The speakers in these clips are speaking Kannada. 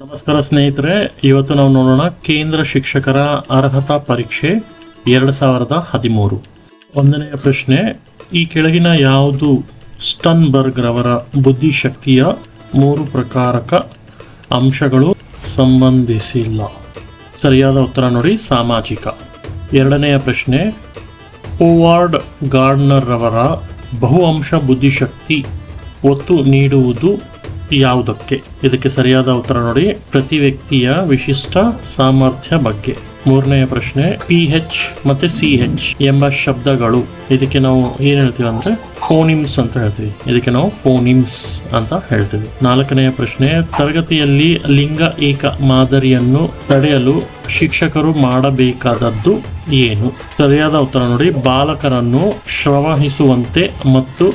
ನಮಸ್ಕಾರ ಸ್ನೇಹಿತರೆ, ಇವತ್ತು ನಾವು ನೋಡೋಣ ಕೇಂದ್ರ ಶಿಕ್ಷಕರ ಅರ್ಹತಾ ಪರೀಕ್ಷೆ ಎರಡು ಸಾವಿರದ ಹದಿಮೂರು. ಒಂದನೆಯ ಪ್ರಶ್ನೆ, ಈ ಕೆಳಗಿನ ಯಾವುದು ಸ್ಟನ್ಬರ್ಗ್ ರವರ ಬುದ್ಧಿಶಕ್ತಿಯ ಮೂರು ಪ್ರಕಾರಕ ಅಂಶಗಳು ಸಂಬಂಧಿಸಿಲ್ಲ? ಸರಿಯಾದ ಉತ್ತರ ನೋಡಿ, ಸಾಮಾಜಿಕ. ಎರಡನೆಯ ಪ್ರಶ್ನೆ, ಹೋವಾರ್ಡ್ ಗಾರ್ಡ್ನರ್ ರವರ ಬಹು ಅಂಶ ಬುದ್ಧಿಶಕ್ತಿ ಒತ್ತು ನೀಡುವುದು ಯಾವುದಕ್ಕೆ? ಇದಕ್ಕೆ ಸರಿಯಾದ ಉತ್ತರ ನೋಡಿ. ಪ್ರತಿ ವ್ಯಕ್ತಿಯ ವಿಶಿಷ್ಟ ಸಾಮರ್ಥ್ಯ ಬಗ್ಗೆ. ಮೂರನೆಯ ಪ್ರಶ್ನೆ, ಪಿ ಹೆಚ್ ಮತ್ತೆ ಸಿ ಹೆಚ್ ಎಂಬ ಶಬ್ದಗಳು. ಇದಕ್ಕೆ ನಾವು ಏನ್ ಹೇಳ್ತೀವಿ ಅಂದ್ರೆ ಫೋನಿಮ್ಸ್ ಅಂತ ಹೇಳ್ತೀವಿ. ಇದಕ್ಕೆ ನಾವು ಫೋನಿಮ್ಸ್ ಅಂತ ಹೇಳ್ತೀವಿ. ನಾಲ್ಕನೆಯ ಪ್ರಶ್ನೆ, ತರಗತಿಯಲ್ಲಿ ಲಿಂಗ ಏಕ ಮಾದರಿಯನ್ನು ತಡೆಯಲು ಶಿಕ್ಷಕರು ಮಾಡಬೇಕಾದದ್ದು ಏನು? ಸರಿಯಾದ ಉತ್ತರ ನೋಡಿ. ಬಾಲಕರನ್ನು ಶ್ರವಹಿಸುವಂತೆ ಮತ್ತು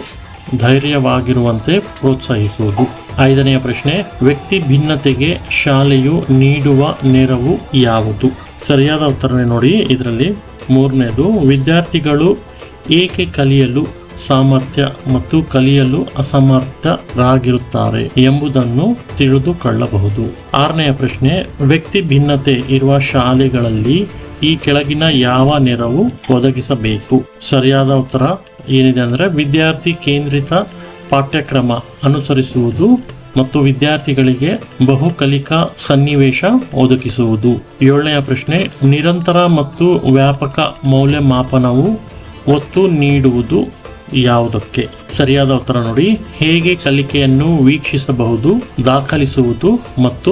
ಧೈರ್ಯವಾಗಿರುವಂತೆ ಪ್ರೋತ್ಸಾಹಿಸುವುದು. ಐದನೆಯ ಪ್ರಶ್ನೆ, ವ್ಯಕ್ತಿ ಭಿನ್ನತೆಗೆ ಶಾಲೆಯು ನೀಡುವ ನೆರವು ಯಾವುದು? ಸರಿಯಾದ ಉತ್ತರನೆ ನೋಡಿ, ಇದರಲ್ಲಿ ಮೂರನೇದು, ವಿದ್ಯಾರ್ಥಿಗಳು ಏಕೆ ಕಲಿಯಲು ಸಾಮರ್ಥ್ಯ ಮತ್ತು ಕಲಿಯಲು ಅಸಮರ್ಥರಾಗಿರುತ್ತಾರೆ ಎಂಬುದನ್ನು ತಿಳಿದುಕೊಳ್ಳಬಹುದು. ಆರನೆಯ ಪ್ರಶ್ನೆ, ವ್ಯಕ್ತಿ ಭಿನ್ನತೆ ಇರುವ ಶಾಲೆಗಳಲ್ಲಿ ಈ ಕೆಳಗಿನ ಯಾವ ನೆರವು ಒದಗಿಸಬೇಕು? ಸರಿಯಾದ ಉತ್ತರ ಏನಿದೆ ಅಂದರೆ ವಿದ್ಯಾರ್ಥಿ ಕೇಂದ್ರಿತ ಪಾಠ್ಯಕ್ರಮ ಅನುಸರಿಸುವುದು ಮತ್ತು ವಿದ್ಯಾರ್ಥಿಗಳಿಗೆ ಬಹು ಕಲಿಕಾ ಸನ್ನಿವೇಶ ಒದಗಿಸುವುದು. ಏಳನೆಯ ಪ್ರಶ್ನೆ, ನಿರಂತರ ಮತ್ತು ವ್ಯಾಪಕ ಮೌಲ್ಯಮಾಪನವು ಒತ್ತು ನೀಡುವುದು ಯಾವುದಕ್ಕೆ? ಸರಿಯಾದ ಉತ್ತರ ನೋಡಿ. ಹೇಗೆ ಕಲಿಕೆಯನ್ನು ವೀಕ್ಷಿಸಬಹುದು, ದಾಖಲಿಸುವುದು ಮತ್ತು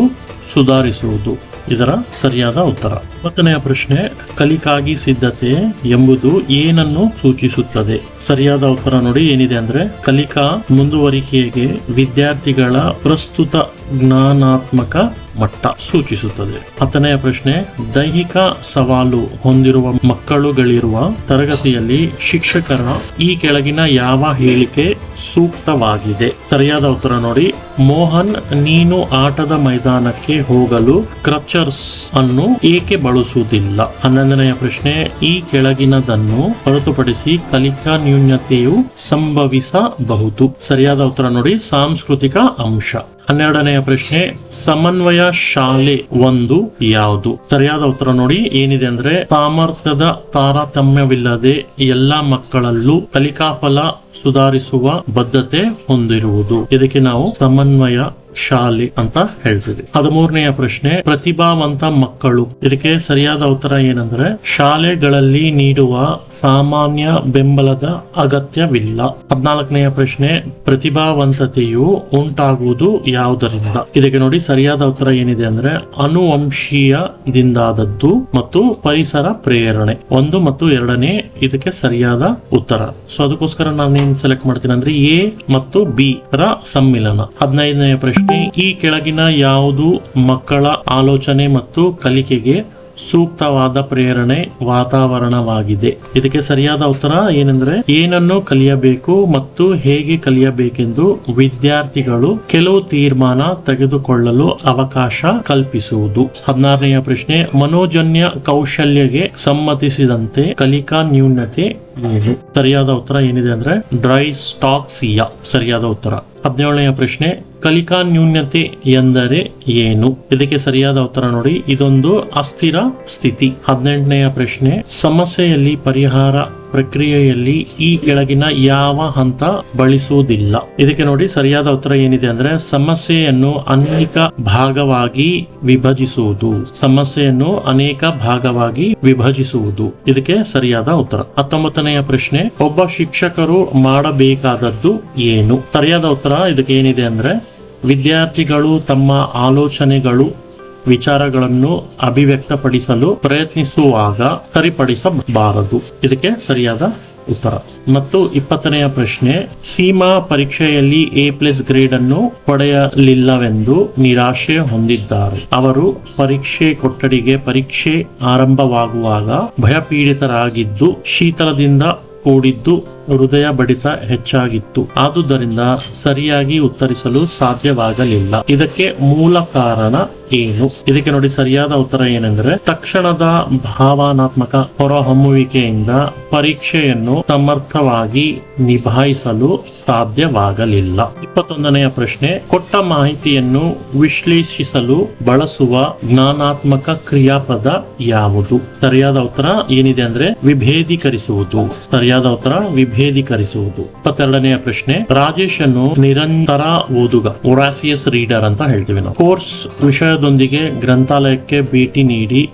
ಸುಧಾರಿಸುವುದು? ಇದರ ಸರಿಯಾದ ಉತ್ತರ. ಒಂಬತ್ತನೆಯ ಪ್ರಶ್ನೆ, ಕಲಿಕಾಗಿ ಸಿದ್ಧತೆ ಎಂಬುದು ಏನನ್ನು ಸೂಚಿಸುತ್ತದೆ? ಸರಿಯಾದ ಉತ್ತರ ನೋಡಿ, ಏನಿದೆ ಅಂದ್ರೆ, ಕಲಿಕಾ ಮುಂದುವರಿಕೆಗೆ ವಿದ್ಯಾರ್ಥಿಗಳ ಪ್ರಸ್ತುತ ಜ್ಞಾನಾತ್ಮಕ ಮಟ್ಟ ಸೂಚಿಸುತ್ತದೆ. ಹತ್ತನೆಯ ಪ್ರಶ್ನೆ, ದೈಹಿಕ ಸವಾಲು ಹೊಂದಿರುವ ಮಕ್ಕಳುಗಳಿರುವ ತರಗತಿಯಲ್ಲಿ ಶಿಕ್ಷಕರ ಈ ಕೆಳಗಿನ ಯಾವ ಹೇಳಿಕೆ ಸೂಕ್ತವಾಗಿದೆ? ಸರಿಯಾದ ಉತ್ತರ ನೋಡಿ. ಮೋಹನ್, ನೀನು ಆಟದ ಮೈದಾನಕ್ಕೆ ಹೋಗಲು ಕ್ರಚರ್ಸ್ ಅನ್ನು ಏಕೆ ಬಳಸುವುದಿಲ್ಲ? ಹನ್ನೊಂದನೆಯ ಪ್ರಶ್ನೆ, ಈ ಕೆಳಗಿನದನ್ನು ಹೊರತುಪಡಿಸಿ ಕಲಿಕಾ ನ್ಯೂನ್ಯತೆಯು ಸಂಭವಿಸಬಹುದು. ಸರಿಯಾದ ಉತ್ತರ ನೋಡಿ, ಸಾಂಸ್ಕೃತಿಕ ಅಂಶ. ಹನ್ನೆರಡನೆಯ ಪ್ರಶ್ನೆ, ಸಮನ್ವಯ ಶಾಲೆ ಒಂದು ಯಾವುದು? ಸರಿಯಾದ ಉತ್ತರ ನೋಡಿ. ಏನಿದೆ ಅಂದ್ರೆ, ಸಾಮರ್ಥ್ಯದ ತಾರತಮ್ಯವಿಲ್ಲದೆ ಎಲ್ಲಾ ಮಕ್ಕಳಲ್ಲೂ ಕಲಿಕಾಫಲ ಸುಧಾರಿಸುವ ಬದ್ಧತೆ ಹೊಂದಿರುವುದು. ಇದಕ್ಕೆ ನಾವು ಸಮನ್ವಯ ಶಾಲೆ ಅಂತ ಹೇಳ್ತೀವಿ ಹದಿಮೂರನೆಯ ಪ್ರಶ್ನೆ, ಪ್ರತಿಭಾವಂತ ಮಕ್ಕಳು. ಇದಕ್ಕೆ ಸರಿಯಾದ ಉತ್ತರ ಏನಂದ್ರೆ, ಶಾಲೆಗಳಲ್ಲಿ ನೀಡುವ ಸಾಮಾನ್ಯ ಬೆಂಬಲದ ಅಗತ್ಯವಿಲ್ಲ. ಹದಿನಾಲ್ಕನೆಯ ಪ್ರಶ್ನೆ, ಪ್ರತಿಭಾವಂತತೆಯು ಉಂಟಾಗುವುದು ಯಾವುದರಿಂದ? ಇದಕ್ಕೆ ನೋಡಿ ಸರಿಯಾದ ಉತ್ತರ ಏನಿದೆ ಅಂದ್ರೆ, ಅನುವಂಶೀಯದಿಂದಾದದ್ದು ಮತ್ತು ಪರಿಸರ ಪ್ರೇರಣೆ. ಒಂದು ಮತ್ತು ಎರಡನೇ ಇದಕ್ಕೆ ಸರಿಯಾದ ಉತ್ತರ. ಸೊ ಅದಕ್ಕೋಸ್ಕರ ನಾನು ಏನ್ ಸೆಲೆಕ್ಟ್ ಮಾಡ್ತೀನಿ ಅಂದ್ರೆ ಎ ಮತ್ತು ಬಿ ರ ಸಮ್ಮಿಲನ. ಹದಿನೈದನೆಯ ಪ್ರಶ್ನೆ ಈ ಕೆಳಗಿನ ಯಾವುದು ಮಕ್ಕಳ ಆಲೋಚನೆ ಮತ್ತು ಕಲಿಕೆಗೆ ಸೂಕ್ತವಾದ ಪ್ರೇರಣೆ ವಾತಾವರಣವಾಗಿದೆ? ಇದಕ್ಕೆ ಸರಿಯಾದ ಉತ್ತರ ಏನಂದ್ರೆ, ಏನನ್ನು ಕಲಿಯಬೇಕು ಮತ್ತು ಹೇಗೆ ಕಲಿಯಬೇಕೆಂದು ವಿದ್ಯಾರ್ಥಿಗಳು ಕೆಲವು ತೀರ್ಮಾನ ತೆಗೆದುಕೊಳ್ಳಲು ಅವಕಾಶ ಕಲ್ಪಿಸುವುದು. ಹದಿನಾರನೆಯ ಪ್ರಶ್ನೆ, ಮನೋಜನ್ಯ ಕೌಶಲ್ಯಗೆ ಸಮ್ಮತಿಸಿದಂತೆ ಕಲಿಕಾ ನ್ಯೂನತೆ ಏನು? ಸರಿಯಾದ ಉತ್ತರ ಏನಿದೆ ಅಂದ್ರೆ, ಡ್ರೈ ಸ್ಟಾಕ್ಸಿಯಾ ಸರಿಯಾದ ಉತ್ತರ. ಹದಿನೇಳನೆಯ ಪ್ರಶ್ನೆ ಕಲಿಕಾ ನ್ಯೂನ್ಯತೆ ಎಂದರೆ ಏನು? ಇದಕ್ಕೆ ಸರಿಯಾದ ಉತ್ತರ ನೋಡಿ. ಇದೊಂದು ಅಸ್ಥಿರ ಸ್ಥಿತಿ. ಹದಿನೆಂಟನೆಯ ಪ್ರಶ್ನೆ, ಸಮಸ್ಯೆಯಲ್ಲಿ ಪರಿಹಾರ ಪ್ರಕ್ರಿಯೆಯಲ್ಲಿ ಈ ಕೆಳಗಿನ ಯಾವ ಹಂತ ಬಳಸುವುದಿಲ್ಲ. ಇದಕ್ಕೆ ನೋಡಿ ಸರಿಯಾದ ಉತ್ತರ ಏನಿದೆ ಅಂದ್ರೆ ಸಮಸ್ಯೆಯನ್ನು ಅನೇಕ ಭಾಗವಾಗಿ ವಿಭಜಿಸುವುದು. ಸಮಸ್ಯೆಯನ್ನು ಅನೇಕ ಭಾಗವಾಗಿ ವಿಭಜಿಸುವುದು. ಇದಕ್ಕೆ ಸರಿಯಾದ ಉತ್ತರ. ಹತ್ತೊಂಬತ್ತನೆಯ ಪ್ರಶ್ನೆ, ಒಬ್ಬ ಶಿಕ್ಷಕರು ಮಾಡಬೇಕಾದದ್ದು ಏನು? ಸರಿಯಾದ ಉತ್ತರ ಇದಕ್ಕೆ ಏನಿದೆ ಅಂದ್ರೆ ವಿದ್ಯಾರ್ಥಿಗಳು ತಮ್ಮ ಆಲೋಚನೆಗಳು ವಿಚಾರಗಳನ್ನು ಅಭಿವ್ಯಕ್ತಪಡಿಸಲು ಪ್ರಯತ್ನಿಸುವಾಗ ಸರಿಪಡಿಸಬಾರದು. ಇದಕ್ಕೆ ಸರಿಯಾದ ಉತ್ತರ. ಮತ್ತು ಇಪ್ಪತ್ತನೆಯ ಪ್ರಶ್ನೆ, ಸೀಮಾ ಪರೀಕ್ಷೆಯಲ್ಲಿ ಎ ಪ್ಲಸ್ ಗ್ರೇಡ್ ಅನ್ನು ಪಡೆಯಲಿಲ್ಲವೆಂದು ನಿರಾಶೆ ಹೊಂದಿದ್ದಾರೆ. ಅವರು ಪರೀಕ್ಷೆ ಕೊಠಡಿಗೆ ಪರೀಕ್ಷೆ ಆರಂಭವಾಗುವಾಗ ಭಯಪೀಡಿತರಾಗಿದ್ದು, ಶೀತಲದಿಂದ ಕೂಡಿದ್ದು ಹೃದಯ ಬಡಿತ ಹೆಚ್ಚಾಗಿತ್ತು. ಆದುದರಿಂದ ಸರಿಯಾಗಿ ಉತ್ತರಿಸಲು ಸಾಧ್ಯವಾಗಲಿಲ್ಲ. ಇದಕ್ಕೆ ಮೂಲ ಕಾರಣ ಏನು? ಇದಕ್ಕೆ ನೋಡಿ ಸರಿಯಾದ ಉತ್ತರ ಏನೆಂದರೆ, ತಕ್ಷಣದ ಭಾವನಾತ್ಮಕ ಹೊರಹೊಮ್ಮುವಿಕೆಯಿಂದ ಪರೀಕ್ಷೆಯನ್ನು ಸಮರ್ಥವಾಗಿ ನಿಭಾಯಿಸಲು ಸಾಧ್ಯವಾಗಲಿಲ್ಲ. ಇಪ್ಪತ್ತೊಂದನೆಯ ಪ್ರಶ್ನೆ, ಕೊಟ್ಟ ಮಾಹಿತಿಯನ್ನು ವಿಶ್ಲೇಷಿಸಲು ಬಳಸುವ ಜ್ಞಾನಾತ್ಮಕ ಕ್ರಿಯಾಪದ ಯಾವುದು? ಸರಿಯಾದ ಉತ್ತರ ಏನಿದೆ ಅಂದ್ರೆ ವಿಭೇದೀಕರಿಸುವುದು. ಸರಿಯಾದ ಉತ್ತರ ವಿಭೇದೀಕರಿಸುವುದು ಇಪ್ಪತ್ತೆರಡನೆಯ ಪ್ರಶ್ನೆ, ರಾಜೇಶ್ ಅನ್ನು ನಿರಂತರ ಓದುಗ ಒರಾಸಿಯಸ್ ರೀಡರ್ ಅಂತ ಹೇಳ್ತೀವಿ ನಾವು. ಕೋರ್ಸ್ ವಿಷಯದೊಂದಿಗೆ ಗ್ರಂಥಾಲಯಕ್ಕೆ ಭೇಟಿ ನೀಡಿ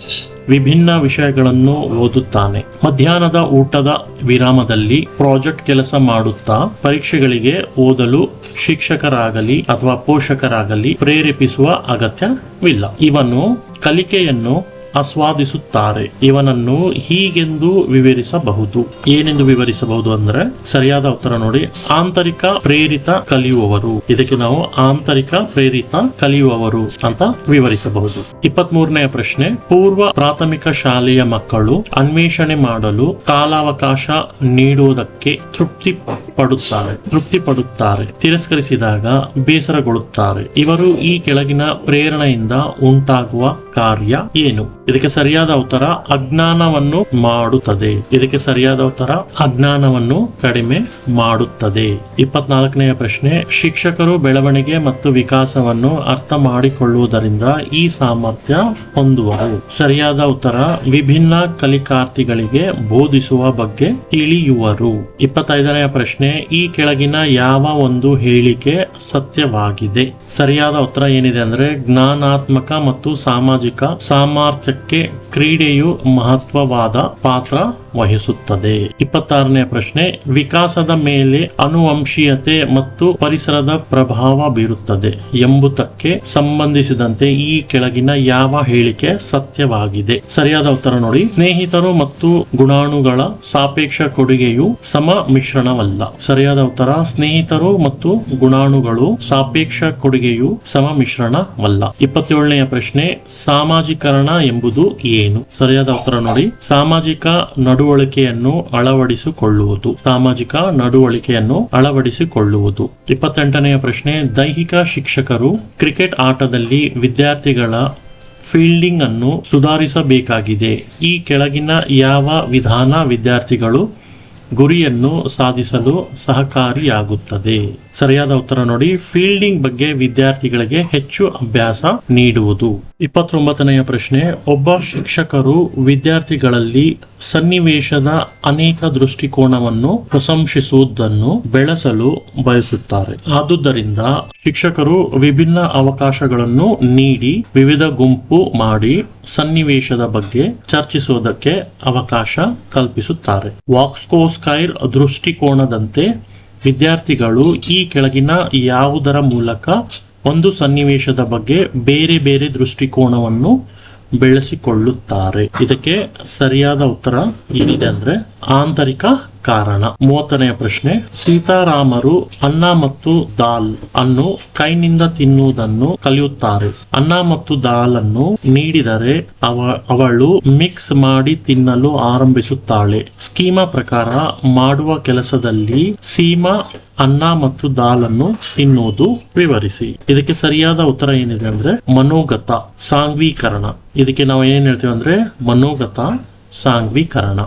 ವಿಭಿನ್ನ ವಿಷಯಗಳನ್ನು ಓದುತ್ತಾನೆ. ಮಧ್ಯಾಹ್ನದ ಊಟದ ವಿರಾಮದಲ್ಲಿ ಪ್ರಾಜೆಕ್ಟ್ ಕೆಲಸ ಮಾಡುತ್ತಾ ಪರೀಕ್ಷೆಗಳಿಗೆ ಓದಲು ಶಿಕ್ಷಕರಾಗಲಿ ಅಥವಾ ಪೋಷಕರಾಗಲಿ ಪ್ರೇರೇಪಿಸುವ ಅಗತ್ಯವಿಲ್ಲ. ಇವನು ಕಲಿಕೆಯನ್ನು ಆಸ್ವಾದಿಸುತ್ತಾರೆ. ಇವನನ್ನು ಹೀಗೆಂದು ವಿವರಿಸಬಹುದು. ಏನೆಂದು ವಿವರಿಸಬಹುದು ಅಂದ್ರೆ, ಸರಿಯಾದ ಉತ್ತರ ನೋಡಿ. ಆಂತರಿಕ ಪ್ರೇರಿತ ಕಲಿಯುವವರು. ಇದಕ್ಕೆ ನಾವು ಆಂತರಿಕ ಪ್ರೇರಿತ ಕಲಿಯುವವರು ಅಂತ ವಿವರಿಸಬಹುದು. ಇಪ್ಪತ್ತ್ ಮೂರನೆಯ ಪ್ರಶ್ನೆ. ಪೂರ್ವ ಪ್ರಾಥಮಿಕ ಶಾಲೆಯ ಮಕ್ಕಳು ಅನ್ವೇಷಣೆ ಮಾಡಲು ಕಾಲಾವಕಾಶ ನೀಡುವುದಕ್ಕೆ ತೃಪ್ತಿ ಪಡುತ್ತಾರೆ ತೃಪ್ತಿ ಪಡುತ್ತಾರೆ ತಿರಸ್ಕರಿಸಿದಾಗ ಬೇಸರಗೊಳ್ಳುತ್ತಾರೆ. ಇವರು ಈ ಕೆಳಗಿನ ಪ್ರೇರಣೆಯಿಂದ ಉಂಟಾಗುವ ಕಾರ್ಯ ಏನು? ಇದಕ್ಕೆ ಸರಿಯಾದ ಉತ್ತರ ಅಜ್ಞಾನವನ್ನು ಮಾಡುತ್ತದೆ. ಇದಕ್ಕೆ ಸರಿಯಾದ ಉತ್ತರ ಅಜ್ಞಾನವನ್ನು ಕಡಿಮೆ ಮಾಡುತ್ತದೆ. ಇಪ್ಪತ್ನಾಲ್ಕನೆಯ ಪ್ರಶ್ನೆ, ಶಿಕ್ಷಕರು ಬೆಳವಣಿಗೆ ಮತ್ತು ವಿಕಾಸವನ್ನು ಅರ್ಥ ಮಾಡಿಕೊಳ್ಳುವುದರಿಂದ ಈ ಸಾಮರ್ಥ್ಯ ಹೊಂದುವರು. ಸರಿಯಾದ ಉತ್ತರ, ವಿಭಿನ್ನ ಕಲಿಕಾರ್ಥಿಗಳಿಗೆ ಬೋಧಿಸುವ ಬಗ್ಗೆ ತಿಳಿಯುವರು. ಇಪ್ಪತ್ತೈದನೆಯ ಪ್ರಶ್ನೆ, ಈ ಕೆಳಗಿನ ಯಾವ ಒಂದು ಹೇಳಿಕೆ ಸತ್ಯವಾಗಿದೆ? ಸರಿಯಾದ ಉತ್ತರ ಏನಿದೆ ಅಂದ್ರೆ, ಜ್ಞಾನಾತ್ಮಕ ಮತ್ತು ಸಾಮಾಜಿಕ ಸಾಮರ್ಥ್ಯಕ್ಕೆ ಕ್ರೀಡೆಯು ಮಹತ್ವವಾದ ಪಾತ್ರ ವಹಿಸುತ್ತದೆ. ಇಪ್ಪತ್ತಾರನೇ ಪ್ರಶ್ನೆ, ವಿಕಾಸದ ಮೇಲೆ ಅನುವಂಶೀಯತೆ ಮತ್ತು ಪರಿಸರದ ಪ್ರಭಾವ ಬೀರುತ್ತದೆ ಎಂಬುದಕ್ಕೆ ಸಂಬಂಧಿಸಿದಂತೆ ಈ ಕೆಳಗಿನ ಯಾವ ಹೇಳಿಕೆ ಸತ್ಯವಾಗಿದೆ? ಸರಿಯಾದ ಉತ್ತರ ನೋಡಿ. ಸ್ನೇಹಿತರು ಮತ್ತು ಗುಣಾಣುಗಳ ಸಾಪೇಕ್ಷ ಕೊಡುಗೆಯು ಸಮ ಮಿಶ್ರಣವಲ್ಲ. ಸರಿಯಾದ ಉತ್ತರ, ಸ್ನೇಹಿತರು ಮತ್ತು ಗುಣಾಣುಗಳು ಸಾಪೇಕ್ಷ ಕೊಡುಗೆಯು ಸಮ ಮಿಶ್ರಣವಲ್ಲ. ಇಪ್ಪತ್ತೇಳನೆಯ ಪ್ರಶ್ನೆ, ಸಾಮಾಜೀಕರಣ ಎಂಬುದು ಏನು? ಸರಿಯಾದ ಉತ್ತರ ನೋಡಿ. ಸಾಮಾಜಿಕ ನಡವಳಿಕೆಯನ್ನು ಅಳವಡಿಸಿಕೊಳ್ಳುವುದು. ಸಾಮಾಜಿಕ ನಡವಳಿಕೆಯನ್ನು ಅಳವಡಿಸಿಕೊಳ್ಳುವುದು. ಇಪ್ಪತ್ತೆಂಟನೆಯ ಪ್ರಶ್ನೆ, ದೈಹಿಕ ಶಿಕ್ಷಕರು ಕ್ರಿಕೆಟ್ ಆಟದಲ್ಲಿ ವಿದ್ಯಾರ್ಥಿಗಳ ಫೀಲ್ಡಿಂಗ್ ಅನ್ನು ಸುಧಾರಿಸಬೇಕಾಗಿದೆ. ಈ ಕೆಳಗಿನ ಯಾವ ವಿಧಾನ ವಿದ್ಯಾರ್ಥಿಗಳು ಗುರಿಯನ್ನು ಸಾಧಿಸಲು ಸಹಕಾರಿಯಾಗುತ್ತದೆ? ಸರಿಯಾದ ಉತ್ತರ ನೋಡಿ. ಫೀಲ್ಡಿಂಗ್ ಬಗ್ಗೆ ವಿದ್ಯಾರ್ಥಿಗಳಿಗೆ ಹೆಚ್ಚು ಅಭ್ಯಾಸ ನೀಡುವುದು. ಇಪ್ಪತ್ತೊಂಬತ್ತನೆಯ ಪ್ರಶ್ನೆ, ಒಬ್ಬ ಶಿಕ್ಷಕರು ವಿದ್ಯಾರ್ಥಿಗಳಲ್ಲಿ ಸನ್ನಿವೇಶದ ಅನೇಕ ದೃಷ್ಟಿಕೋನವನ್ನು ಪ್ರಶಂಸಿಸುವುದನ್ನು ಬೆಳೆಸಲು ಬಯಸುತ್ತಾರೆ. ಆದುದರಿಂದ ಶಿಕ್ಷಕರು ವಿಭಿನ್ನ ಅವಕಾಶಗಳನ್ನು ನೀಡಿ, ವಿವಿಧ ಗುಂಪು ಮಾಡಿ ಸನ್ನಿವೇಶದ ಬಗ್ಗೆ ಚರ್ಚಿಸುವುದಕ್ಕೆ ಅವಕಾಶ ಕಲ್ಪಿಸುತ್ತಾರೆ. ವಾಕ್ಸ್ಕೋಸ್ಕೈರ್ ದೃಷ್ಟಿಕೋನದಂತೆ ವಿದ್ಯಾರ್ಥಿಗಳು ಈ ಕೆಳಗಿನ ಯಾವುದರ ಮೂಲಕ ಒಂದು ಸನ್ನಿವೇಶದ ಬಗ್ಗೆ ಬೇರೆ ಬೇರೆ ದೃಷ್ಟಿಕೋನವನ್ನು ಬೆಳೆಸಿಕೊಳ್ಳುತ್ತಾರೆ. ಇದಕ್ಕೆ ಸರಿಯಾದ ಉತ್ತರ ಏನಿದೆ ಅಂದ್ರೆ ಆಂತರಿಕ ಕಾರಣ. ಮೂವತ್ತನೆಯ ಪ್ರಶ್ನೆ, ಸೀತಾರಾಮರು ಅನ್ನ ಮತ್ತು ದಾಲ್ ಅನ್ನು ಕೈನಿಂದ ತಿನ್ನುವುದನ್ನು ಕಲಿಯುತ್ತಾರೆ. ಅನ್ನ ಮತ್ತು ದಾಲ್ ಅನ್ನು ನೀಡಿದರೆ ಅವ, ಅವಳು ಮಿಕ್ಸ್ ಮಾಡಿ ತಿನ್ನಲು ಆರಂಭಿಸುತ್ತಾಳೆ. ಸ್ಕೀಮಾ ಪ್ರಕಾರ ಮಾಡುವ ಕೆಲಸದಲ್ಲಿ ಸೀಮಾ ಅನ್ನ ಮತ್ತು ದಾಲ್ ಅನ್ನು ತಿನ್ನುವುದು ವಿವರಿಸಿ. ಇದಕ್ಕೆ ಸರಿಯಾದ ಉತ್ತರ ಏನಿದೆ ಅಂದ್ರೆ ಮನೋಗತ, ಸಾಂಗ್ವೀಕರಣ. ಇದಕ್ಕೆ ನಾವು ಏನ್ ಹೇಳ್ತೀವಿ ಅಂದ್ರೆ ಮನೋಗತ, ಸಾಂಗ್ವೀಕರಣ.